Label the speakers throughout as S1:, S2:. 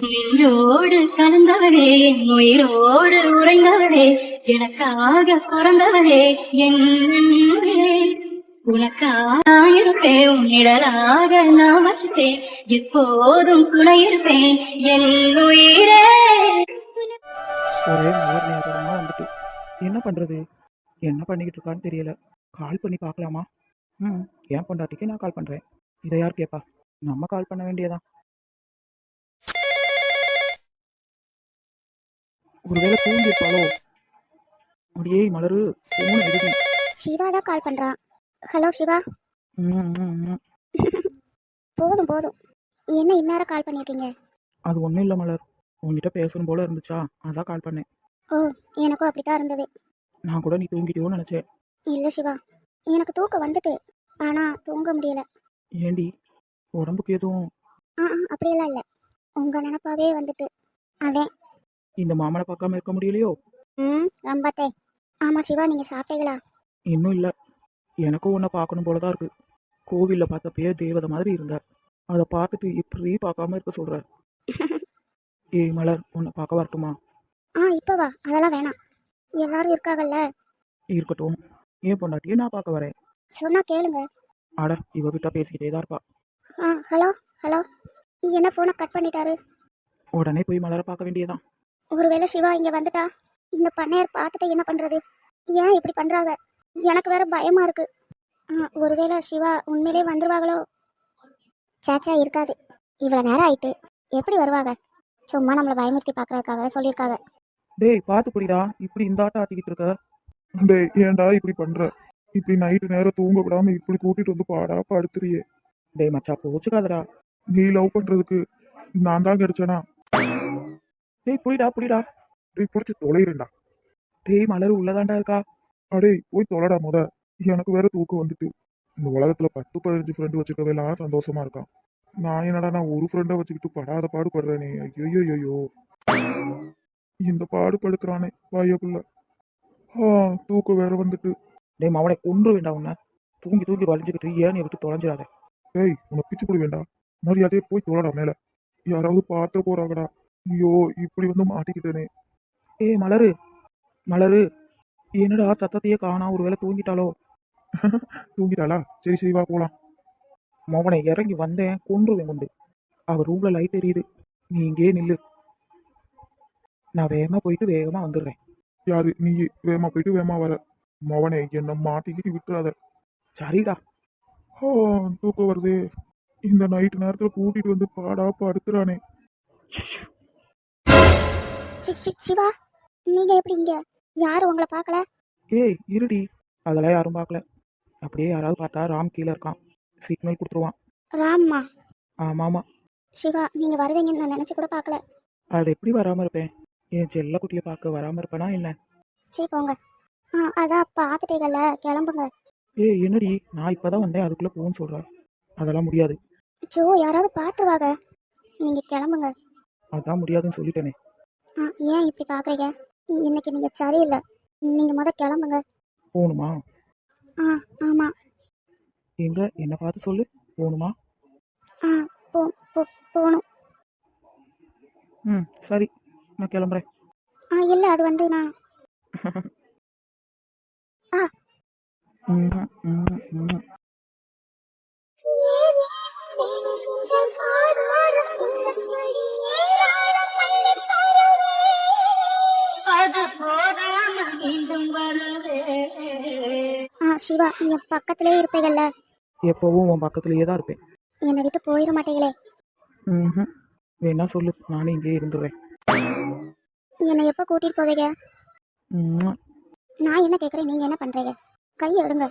S1: நெஞ்சோடு கலந்தவளே என் உயிரோடு உறைந்தவளே எனக்காக பிறந்தவளே என்னே அன்பே. உன்னிடலாக நான் இருப்பேன் நிழலாக வசித்தேன் எப்போதும் துணையிருப்பேன் என் உயிரே.
S2: ஒரே மலர் ஞாபகமாக வந்துட்டு. என்ன பண்றது? என்ன பண்ணிக்கிட்டு இருக்கான்னு தெரியல. கால் பண்ணி பார்க்கலாமா? ம் என் பொண்டாட்டிக்கு நான் கால் பண்ணுறேன் இதை யார் கேட்பா நம்ம கால் பண்ண வேண்டியதான் ஒருவேளை தூங்கியிருப்பாளோ? முடியே மலரு ஃபோன் எழுதி.
S3: சிவா தான் கால் பண்ணுறான் ஹலோ சிவா. போதும் போதும். என்ன இந்நேரம் கால் பண்ணியிருக்கீங்க?
S2: அது ஒன்றும் இல்லை மலர். உங்ககிட்ட பேசணும் போல இருந்துச்சா? அதான் கால் பண்ணேன்.
S3: ஓ எனக்கும் அப்படி தான் இருந்தது.
S2: நான் கூட நீ தூங்கிட்டியோன்னு நினச்சேன்.
S3: இல்லை சிவா. எனக்கு தூக்கம் வந்துட்டு. ஆனால் தூங்க முடியல.
S2: ஏண்டி? உடம்புக்கு எதுவும்?
S3: ஆ ஆ, அப்படியெல்லாம் இல்லை. உங்கள் நினப்பாவே வந்துட்டு. அதே
S2: இந்த மாமனை பார்க்காம இருக்க முடியலையோ?
S3: ம் ரொம்பத்தே ஆமாம் சிவா நீங்கள் சாப்பிட்டீங்களா?
S2: இன்னும் இல்லை. எனக்கும் உன்னை பார்க்கணும் போல தான் இருக்கு. கோவிலில் பார்த்தப்பயே தேவதை மாதிரி இருந்த. அதை பார்த்துட்டு இப்படி பார்க்காம இருக்க சொல்ற. ஏய் மலர் உன்னை பார்க்க வரட்டுமா
S3: ஆ இப்போ வா. அதெல்லாம் வேணாம். எல்லாரும் இருக்காங்கல்ல
S2: இருக்கட்டும். ஏன் பொண்டாட்டியே நான் பார்க்க வரேன்.
S3: சொன்னா கேளுங்க.
S2: அட இவ விட்டா பேசிக்கிட்டே தான் இருப்பா.
S3: ஆ ஹலோ ஹலோ. என்ன ஃபோனை கட் பண்ணிட்டாரு?
S2: உடனே போய் மலரை பார்க்க வேண்டியதான்
S3: ஒருவேளை சிவா இங்கே வந்துட்டா? இந்த பண்ணையார் பார்த்துட்டு என்ன பண்ணுறது ஏன் இப்படி பண்ணுறாங்க எனக்கு வேற பயமா இருக்கு. ஆ, ஒருவேளை சிவா உண்மையிலே வந்துருவாங்களோ? சேச்சா இருக்காது. இவ்வளோ நேரம் ஆயிட்டு. எப்படி வருவாங்க? சும்மா நம்மளை பயமுறுத்தி பாக்குறதுக்காக சொல்லியிருக்காங்க.
S2: டேய் பார்த்து புடிடா இப்படி இந்த ஆட்டம் ஆட்டிக்கிட்டு இருக்க?
S4: டேய் ஏன்டா இப்படி பண்ற? இப்படி நைட்டு நேரம் தூங்க விடாம இப்படி கூட்டிட்டு வந்து பாடா படுத்துறியே.
S2: டேய் மச்சா போச்சுக்காதடா.
S4: நீ லவ் பண்றதுக்கு நான் தான் கிடைச்சனா?
S2: டேய் புடிடா புடிடா
S4: டேய் பிடிச்சி தொலைறேன்டா.
S2: டேய் மலர் உள்ளதாண்டா இருக்கா?
S4: அடே போய் தொலைடா முத. எனக்கு வேற தூக்கம் வந்துட்டு. இந்த உலகத்துல பத்து பதினஞ்சு ஃப்ரெண்டு வச்சுக்கவெல்லாம் சந்தோஷமா இருக்கான். நான் என்னடா நான் ஒரு ஃப்ரெண்டை வச்சுக்கிட்டு படாத பாடு படுறேனே ஐயோ ஐயோ இந்த பாடு வாயக்குள்ள ஆ தூக்கம் வேற வந்துட்டு.
S2: டேய் அவனை கொன்று வேண்டாம் உன்னை. தூங்கி தூங்கி வளைஞ்சுக்கிட்டு ஏன் நீ விட்டு தொலைஞ்சிடாத.
S4: டேய் உன்னை பிச்சு கொடு வேண்டாம் மரியாதையே போய் தொலைடா மேல. யாராவது பார்த்து போறாங்கடா. ஐயோ இப்படி வந்து மாட்டிக்கிட்டேனே.
S2: ஏய் மலரு மலரு என்னடா சத்தத்தையே காணா ஒருவேளை தூங்கிட்டாலோ
S4: தூங்கிட்டாளா? சரி சரி வா போலாம்.
S2: மவனை இறங்கி வந்தேன் கொன்றுவேன் கொண்டு. அவ ரூம்ல லைட் எரியுது. நீ இங்கேயே நில்லு. நான் வேகமா போயிட்டு வேகமா வந்துடுறேன்.
S4: யாரு? நீ வேமா போயிட்டு வேமா வர. மவனே என்ன மாட்டிக்கிட்டு விட்டுறாத.
S2: சரிடா.
S4: ஆ, தூக்கம் வருதே. இந்த நைட்டு நேரத்துல கூட்டிட்டு வந்து பாடா படுத்துறானே.
S3: சிவா நீங்க எப்படி இங்க? யாரும் உங்களை பார்க்கல?
S2: ஏய் இருடி. அதெல்லாம் யாரும் பார்க்கல. அப்படியே யாராவது பார்த்தா ராம் கீழே இருக்கான். சிக்னல் கொடுத்துருவான்.
S3: ராம்மா?
S2: ஆமாமா
S3: சிவா நீங்க வருவீங்கன்னு நான் நினைச்சு கூட பார்க்கல.
S2: அது எப்படி வராம இருப்பேன்? என் செல்ல குட்டியை பார்க்க வராம இருப்பேனா என்ன?
S3: சரி போங்க. ஆ அதான் பார்த்துட்டீங்கல்ல கிளம்புங்க.
S2: ஏய் என்னடி? நான் இப்பதான் வந்தேன். அதுக்குள்ள போன்னு சொல்ற. அதெல்லாம் முடியாது.
S3: ஜோ யாராவது பார்த்துருவாங்க. நீங்க கிளம்புங்க.
S2: அதான் முடியாதுன்னு சொல்லிட்டேனே.
S3: ஏன் இப்படி பார்க்குறீங்க இன்னைக்கு நீங்கள் சரியில்லை. நீங்கள் முத கிளம்புங்க.
S2: போகணுமா
S3: ஆ ஆமாம்
S2: எங்க? என்ன பார்த்து சொல்லு. போகணுமா
S3: ஆ போ போ போகணும்
S2: ம் சரி. நான் கிளம்புறேன்.
S3: ஆ இல்லை அது வந்து நான் ஆ.
S2: ம், ம், ம்.
S1: அது
S3: சிவா நீங்கள் பக்கத்திலே இருப்பீங்கல்ல
S2: எப்பவும் உன் பக்கத்துலயே தான் இருப்பேன்.
S3: என்னை விட்டு போயிட மாட்டீங்களே.
S2: ம் வேணா சொல்லு நானே இங்கே இருந்துடுறேன்.
S3: என்னை எப்போ கூட்டிகிட்டு போவீங்க?
S2: ம்,
S3: நான் என்ன கேட்குறேன் நீங்கள் என்ன பண்ணுறீங்க கையை எடுங்க.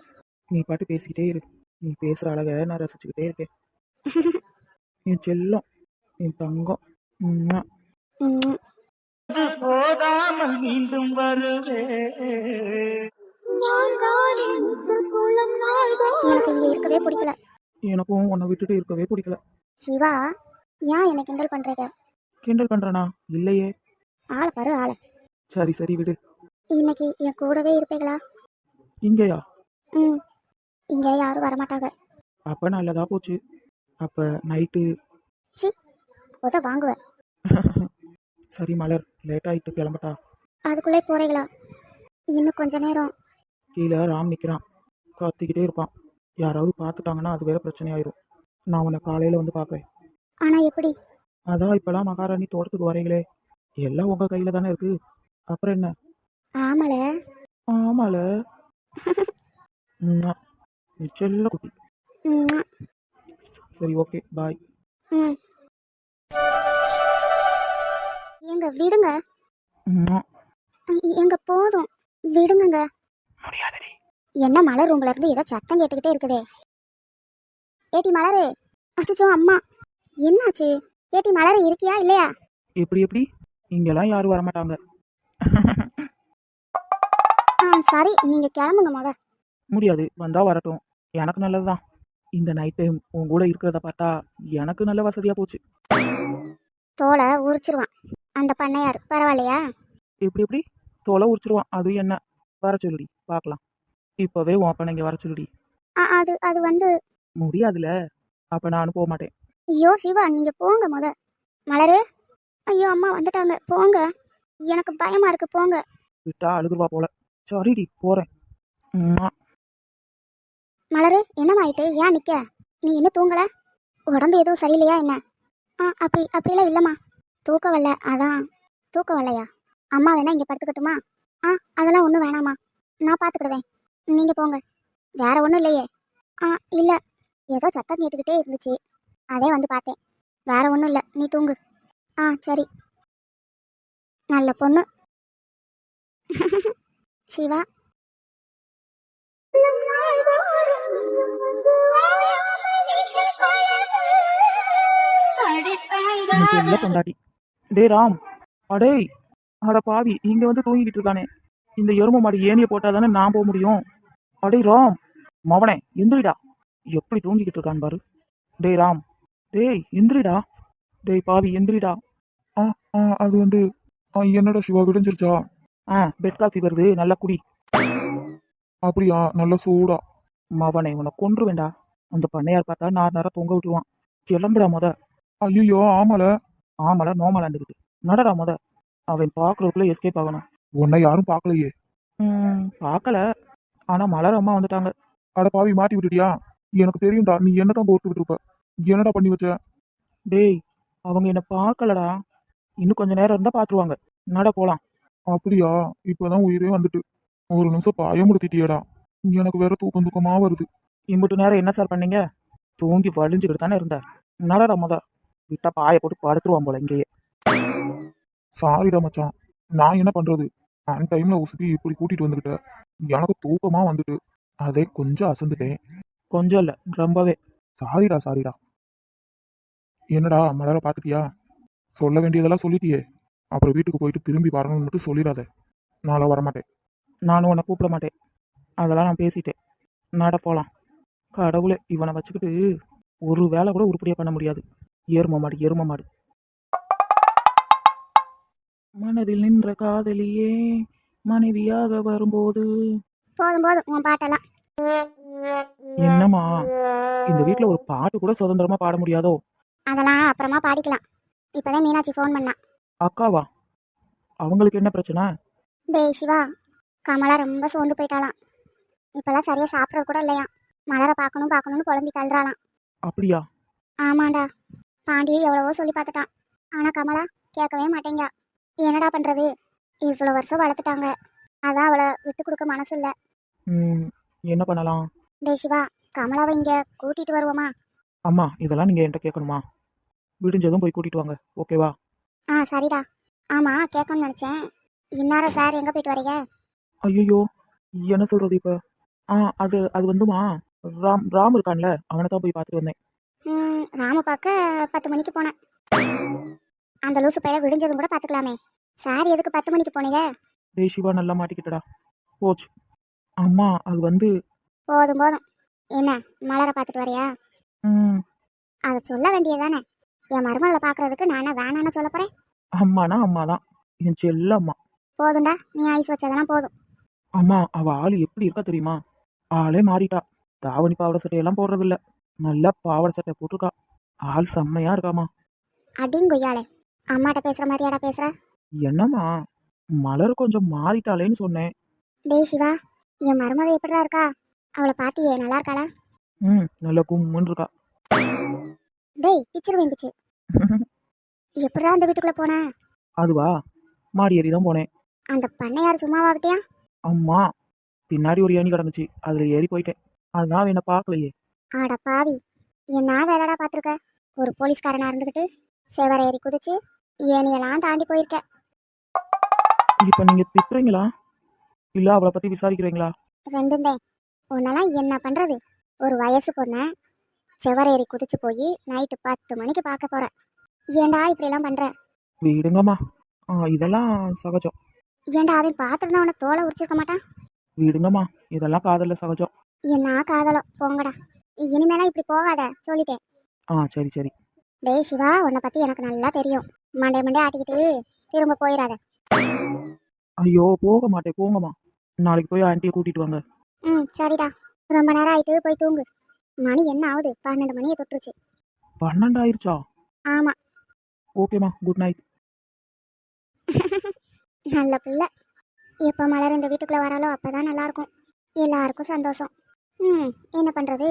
S2: நீ பாட்டு பேசிக்கிட்டே இரு. நீ பேசுகிற அழகை நான் ரசிச்சுக்கிட்டே இருக்கேன். என் செல்லம் என் தங்கம். ம்ம்.
S3: ம்,
S2: மீண்டும் வருவே
S3: எனக்கு இங்கே இருக்கவே பிடிக்கல.
S2: எனக்கும் உன்னை விட்டுட்டு இருக்கவே பிடிக்கல.
S3: சிவா ஏன் என்னை கிண்டல் பண்ணுறீங்க
S2: கிண்டல் பண்றேனா? இல்லையே.
S3: ஆளை பாரு ஆளை.
S2: சரி சரி விடு.
S3: இன்னைக்கு என் கூடவே இருப்பீங்களா?
S2: இங்கேயா?
S3: ம். இங்கே யாரும் வரமாட்டாங்க.
S2: அப்ப நல்லதா போச்சு. அப்ப நைட்டு.
S3: சி உத வாங்குவேன்
S2: சரி மலர். லேட் ஆயிட்டு கிளம்பட்டா?
S3: அதுக்குள்ளே போறீங்களா? இன்னும் கொஞ்ச நேரம்.
S2: கீழே ராம் நிற்கிறான் கத்திக்கிட்டே இருப்பான். யாராவது பார்த்துட்டாங்கன்னா அது வேற பிரச்சனையாயிரும். நான் உன்னை காலையில் வந்து பார்க்குறேன்.
S3: ஆனா எப்படி?
S2: அதான் இப்போலாம் மகாராணி தோட்டத்துக்கு வரீங்களே எல்லாம் உங்கள் கையில் தானே இருக்கு. அப்புறம் என்ன?
S3: ஆமல.
S2: ஆமால. நீ செல்ல குட்டி. சரி ஓகே. பாய்.
S3: ம். ஏங்க விடுங்க. எங்க போதும். விடுங்கங்க.
S2: முடியாதடி.
S3: என்ன மலர் ரூம்ல இருந்து ஏதோ சத்தம் கேட்டுக்கிட்டே இருக்குதே. ஏட்டி மலரு. அச்சோ அம்மா. என்னாச்சு? ஏட்டி மலரு இருக்கியா இல்லையா?
S2: எப்படி எப்படி? இங்கெல்லாம் யாரும் வரமாட்டாங்க.
S3: ஆ சரி நீங்க கிளம்புங்க முத.
S2: முடியாது வந்தா வரட்டும். எனக்கு நல்லதுதான். இந்த நைட் டைம் உன் கூட இருக்கிறத பார்த்தா எனக்கு நல்ல வசதியா போச்சு.
S3: தோலை உரிச்சிருவான். அந்த பண்ணையார் பரவாயில்லையா?
S2: எப்படி எப்படி? தொலை உரிச்சிருவான். அது என்ன? வர சொல்லுடி பார்க்கலாம் இப்போவே உன் அப்பனை இங்கே வர சொல்லுடி.
S3: அது அது வந்து
S2: முடியாதுல அப்போ நானும் போக மாட்டேன்.
S3: ஐயோ சிவா நீங்க போங்க முத. மலரு ஐயோ அம்மா வந்துட்டாங்க. போங்க. எனக்கு பயமா இருக்கு போங்க.
S2: விட்டா அழுதுருவா போல. சரிடி போறேன்.
S3: மலரு என்னமாயிட்டு? ஏன் நிக்க? நீ இன்னும் தூங்கல? உடம்பு எதுவும் சரியில்லையா என்ன? ஆ அப்படி அப்படிலாம் இல்லைம்மா. தூக்கம் வரல அதான். தூக்கம் வரலையா அம்மா வேணா இங்கே படுத்துக்கட்டுமா? ஆ அதெல்லாம் ஒன்றும் வேணாம்மா. நான் பார்த்துக்கிடுவேன் நீங்கள் போங்க. வேற ஒன்றும் இல்லையே. ஆ இல்லை. ஏதோ சத்தம் கேட்டுக்கிட்டே இருந்துச்சு. அதே வந்து பார்த்தேன். வேற ஒன்றும் இல்லை. நீ தூங்கு. ஆ சரி. நல்ல பொண்ணு. சிவா.
S2: செல்ல பொண்டாட்டி? ராம். அடேய். அட பாவி இங்க வந்து தூங்கிக்கிட்டு இருக்கானே. இந்த எரும மாடு ஏனிய போட்டா தானே நான் போக முடியும்? அடேய் ராம் மவனே எந்திரிடா. எப்படி தூங்கிக்கிட்டு இருக்கான் பாரு. டேய் ராம் டேய் எந்திரிடா. டேய் பாவி எந்திரிடா.
S4: ஆ ஆ அது வந்து ஆ, என்னடா சிவா விடிஞ்சிருச்சா?
S2: ஆ பெட் காஃபி வருது நல்லா குடி.
S4: அப்படியா நல்ல சூடா.
S2: மவனை உன்னை கொன்று வேண்டா அந்த பண்ணையார் பார்த்தா நார் நேரம் தொங்க விட்டுருவான். கிளம்புடா முத.
S4: ஐயோ ஆமால.
S2: ஆமல நோமலாண்டுக்கிட்டு நடடா முத. அவன் பார்க்கறதுக்குள்ள எஸ்கேப் ஆகணும்.
S4: உன்னை யாரும் பார்க்கலையே.
S2: ம், பார்க்கல. ஆனா மலர் அம்மா வந்துட்டாங்க.
S4: அட பாவி மாட்டி விட்டுட்டியா? எனக்கு தெரியும்டா நீ என்னதான் கோர்த்துக்கிட்டு இருப்ப என்னடா பண்ணி வச்ச?
S2: டேய் அவங்க என்ன பார்க்கலடா. இன்னும் கொஞ்ச நேரம் இருந்தா பாத்துருவாங்க. நட போலாம்?
S4: அப்படியா? இப்பதான் உயிரே வந்துட்டு. ஒரு நிமிஷம் பயமுறுத்திட்டியடா எனக்கு வேற தூக்கம் தூக்கமா வருது.
S2: இம்புட்டு நேரம் என்ன சார் பண்ணீங்க? தூங்கி வலிஞ்சுக்கிட்டு தானே இருந்த. நடடா முத? விட்டா பாய போட்டு படுத்துருவான் போல இங்கேயே.
S4: சாரிடா மச்சான் நான் என்ன பண்றது? அன் டைம்ல உசுப்பி இப்படி கூட்டிட்டு வந்துகிட்ட எனக்கு தூக்கமா வந்துட்டு. அதே கொஞ்சம் அசந்துட்டேன்.
S2: கொஞ்சம் இல்ல ரொம்பவே.
S4: சாரிடா சாரிடா என்னடா மலரை பார்த்துட்டியா சொல்ல வேண்டியதெல்லாம் சொல்லிட்டியே. அப்புறம் வீட்டுக்கு போயிட்டு திரும்பி வரணும்னு மட்டும் சொல்லிடாத. நாளை வரமாட்டேன்.
S2: நானும் உன்னை கூப்பிட மாட்டேன். அதெல்லாம் நான் பேசிட்டேன். நட போலாம். கடவுளே இவனை வச்சுக்கிட்டு ஒரு வேலை கூட உருப்படியா பண்ண முடியாது. எரும மாடு எரும மாடு. மனதில் நின்ற காதலியே மனைவியாக வரும்போது.
S3: போதும் போதும் உன் பாட்டெல்லாம்.
S2: என்னம்மா இந்த வீட்ல ஒரு பாட்டு கூட சுதந்திரமா பாட முடியாதோ?
S3: அதெல்லாம் அப்புறமா பாடிக்கலாம். இப்போதான் மீனாட்சி ஃபோன் பண்ணா.
S2: அக்காவா? அவங்களுக்கு என்ன பிரச்சனை?
S3: டேய் சிவா கமலா ரொம்ப சோர்ந்து போயிட்டாளாம். இப்பெல்லாம் சரியா சாப்பிட்றது கூட இல்லையா? மலரை பார்க்கணும் பார்க்கணும்னு புலம்பி தள்ளுறாளாம்.
S2: அப்படியா?
S3: ஆமாண்டா. பாண்டியை எவ்வளவோ சொல்லி பார்த்துட்டான். ஆனா கமலா கேட்கவே மாட்டேங்க. என்னடா பண்றது? இவ்வளோ வருஷம் வளர்த்துட்டாங்க. அதான் அவளை விட்டு கொடுக்க மனசு இல்லை
S2: ம் என்ன பண்ணலாம்?
S3: டேய் சிவா கமலாவை இங்க கூட்டிட்டு வருவோமா?
S2: அம்மா இதெல்லாம் நீங்க என்கிட்ட கேட்கணுமா? விடிஞ்சதும் போய் கூட்டிட்டு வாங்க ஓகேவா
S3: ஆ சரிடா. ஆமா கேட்கணும்னு நினைச்சேன். இன்னார சார் எங்க போயிட்டு வரீங்க?
S2: ஐயோ என்ன சொல்றது இப்ப? ஆ அது அது வந்துமா? ராம் ராம் இருக்கான்ல அவனை தான் போய் பார்த்துட்டு வந்தேன்.
S3: ம், ராம பார்க்க பத்து மணிக்கு போனேன். அந்த லூசு பையன் விடிஞ்சதும் கூட பார்த்துக்கலாமே சார் எதுக்கு பத்து மணிக்கு போனீங்க?
S2: டேய் சிவா நல்லா மாட்டிக்கிட்டடா. போச்சு. அம்மா அது வந்து
S3: போதும் போதும். என்ன மலரை பார்த்துட்டு வரியா?
S2: ம்.
S3: அதை சொல்ல வேண்டியதானே என் மருமகளை பார்க்கறதுக்கு நானே வேணான்னு சொல்ல போறேன்?
S2: அம்மானா அம்மா தான் என் செல்ல அம்மா.
S3: போதும்டா நீ ஐஸ் வச்சதெல்லாம் போதும்.
S2: அம்மா அவ ஆளு எப்படி இருக்கா தெரியுமா? ஆளே மாறிட்டா. தாவணி பாவாடை சட்டையெல்லாம் போடுறது இல்ல நல்லா பாவாடை சட்டை போட்டிருக்கா. ஆள் செம்மையா இருக்காமா
S3: அடிங் கொய்யாலே அம்மாட்ட பேசுற மாதிரியாடா பேசுற?
S2: என்னம்மா? மலர் கொஞ்சம் மாறிட்டாளேன்னு சொன்னேன்.
S3: டேய் சிவா என் மருமக எப்படிடா இருக்கா? அவளை பாத்தியே நல்லா இருக்காளா?
S2: ம் நல்ல கும்முன்னு இருக்கா.
S3: டேய் பிச்சிருவேன் பிச்சு. எப்படிடா அந்த வீட்டுக்குள்ள போன?
S2: அதுவா? மாடி ஏறி தான் போனேன்.
S3: அந்த பண்ணையார் சும்மாவா விட்டியா
S2: அம்மா பின்னாடி ஒரு ஏணி கிடந்துச்சு. அதில் ஏறி போயிட்டேன். அதனால அவ என்னை பார்க்கலையே.
S3: ஆட பாவி என்ன வேலைடா பார்த்துருக்க? ஒரு போலீஸ்காரனா இருந்துக்கிட்டு செவர ஏறி குதிச்சு ஏனியெல்லாம் தாண்டி போயிருக்க.
S2: இப்போ நீங்கள் திட்டுறீங்களா? இல்லை அவளை பற்றி விசாரிக்கிறீங்களா?
S3: ரெண்டும் தான். உன்னெல்லாம் என்ன பண்றது? ஒரு வயசு பொண்ணை செவர ஏறி குதிச்சு போய் நைட்டு பத்து மணிக்கு பார்க்க போற. ஏன்டா இப்படியெல்லாம் பண்ற?
S2: விடுங்கம்மா. ஆ இதெல்லாம் சகஜம்.
S3: ஏன்டா அவன் பார்த்துருந்தா உன்னை தோலை உரிச்சிருக்க மாட்டான்?
S2: விடுங்கம்மா. இதெல்லாம் காதலில் சகஜம்.
S3: என்ன காதலோ? போங்கடா. இனிமேலாம் இப்படி போகாத. சொல்லிட்டேன்.
S2: ஆ சரி சரி.
S3: டேய் சிவா உன்னை பத்தி எனக்கு நல்லா தெரியும். மண்டே மண்டே ஆட்டிக்கிட்டு திரும்ப போயிடாத
S2: ஐயோ போக மாட்டேன் போங்கம்மா. நாளைக்கு போய் ஆண்டியை கூட்டிட்டு வாங்க.
S3: ம் சரிடா. ரொம்ப நேரம் ஆயிட்டு போய் தூங்கு. மணி என்ன ஆகுது? பன்னெண்டு மணியை தொட்டுருச்சு.
S2: பன்னெண்டு ஆயிருச்சா?
S3: ஆமா.
S2: ஓகேம்மா குட் நைட்
S3: நல்ல பிள்ளை. எப்போ மலர் இந்த வீட்டுக்குள்ள வராலோ அப்பதான் நல்லா இருக்கும் எல்லாருக்கும் சந்தோஷம். ம் என்ன பண்றது?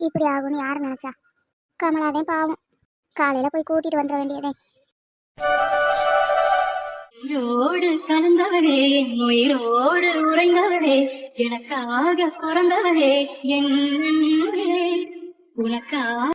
S3: இப்படி ஆகும்னு யார் நினைச்சா? கமலாதே பாவம். காலையில போய் கூட்டிட்டு வந்துட வேண்டியதே.
S1: நெஞ்சோடு கலந்தவளே என் உயிரோடு உறைந்தவளே எனக்காக பிறந்தவளே என் உனக்காக